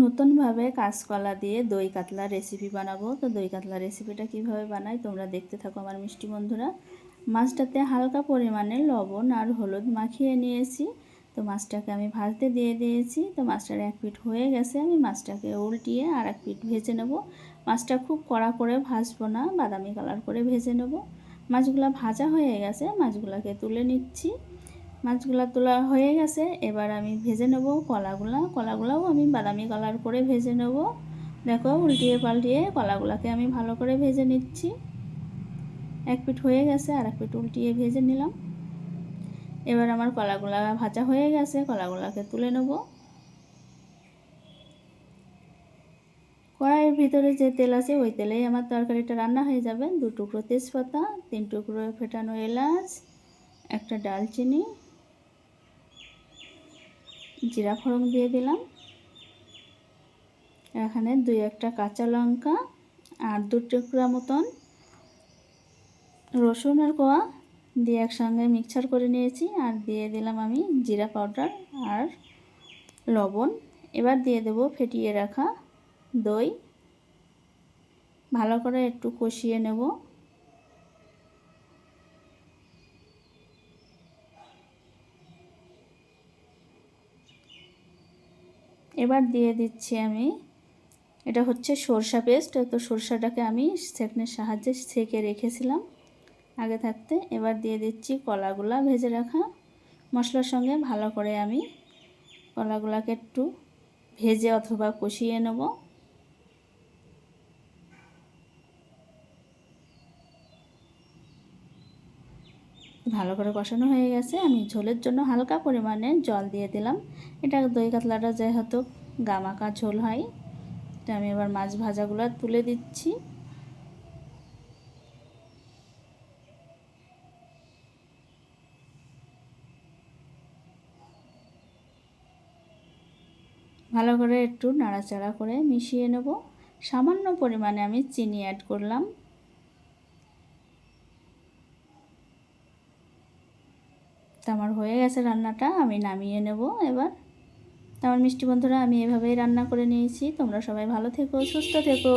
নতুনভাবে কাঁচকলা দিয়ে দই কাতলা রেসিপি বানাবো। তো দই কাতলা রেসিপিটা কীভাবে বানাই তোমরা দেখতে থাকো আমার মিষ্টি বন্ধুরা। মাছটাতে হালকা পরিমাণে লবণ আর হলুদ মাখিয়ে নিয়েছি। তো মাছটাকে আমি ভাজতে দিয়ে দিয়েছি। তো মাছটার এক পিঠ হয়ে গেছে। আমি মাছটাকে উল্টিয়ে আর এক পিঠ ভেজে নেব। মাছটা খুব কড়া করে ভাজবো না, বাদামি কালার করে ভেজে নেব। মাছগুলো ভাজা হয়ে গেছে। মাছগুলোকে তুলে নিচ্ছি। মাছগুলো তোলা হয়ে গেছে এবার আমি ভেজে নেব কলাগুলা। কলাগুলাও আমি বাদামি কালার করে ভেজে নেব। দেখো, উল্টিয়ে পাল্টিয়ে কলাগুলাকে আমি ভালো করে ভেজে নিচ্ছি। এক পিঠ হয়ে গেছে আর এক পিঠ উল্টিয়ে ভেজে নিলাম। এবার আমার কলাগুলা ভাজা হয়ে গেছে, কলাগুলাকে তুলে নেব। কড়াইয়ের ভিতরে যে তেল আছে, ওই তেলেই আমার তরকারিটা রান্না হয়ে যাবে। দু টুকরো তেজপাতা তিন টুকরো ফেটানো এলাচ, একটা ডালচিনি জিরা ফোড়ন দিয়ে দিলাম। এখানে দুই একটা কাঁচা লঙ্কা আর দু টুকরা মতন রসুনের কোয়া দিয়ে একসঙ্গে মিক্সচার করে নিয়েছি আর দিয়ে দিলাম আমি জিরা পাউডার আর লবণ। এবার দিয়ে দেব ফেটিয়ে রাখা দই। ভালো করে একটু কষিয়ে নেব। এবার দিয়ে দিচ্ছি আমি, এটা হচ্ছে সর্ষা পেস্ট তো সরষাটাকে আমি সেকনের সাহায্যে সেকে রেখেছিলাম আগে থাকতে। এবার দিয়ে দিচ্ছি কলাগুলা ভেজে রাখা। মশলার সঙ্গে ভালো করে আমি কলাগুলাকে একটু ভেজে অথবা কষিয়ে নেব। ভালো করে কষানো হয়ে গেছে। আমি ঝোলের জন্য হালকা পরিমাণে জল দিয়ে দিলাম। এটা দই কাতলাটা যেহেতু গামাকা ঝোল হয়, তো আমি এবার মাছ ভাজাগুলো তুলে দিচ্ছি। ভালো করে একটু নাড়াচাড়া করে মিশিয়ে নেব। সামান্য পরিমাণে আমি চিনি অ্যাড করলাম। তো আমার হয়ে গেছে রান্নাটা, আমি নামিয়ে নেব এবার। তো আমার মিষ্টি বন্ধুরা, আমি এভাবেই রান্না করে নিয়েছি। তোমরা সবাই ভালো থেকো, সুস্থ থেকো।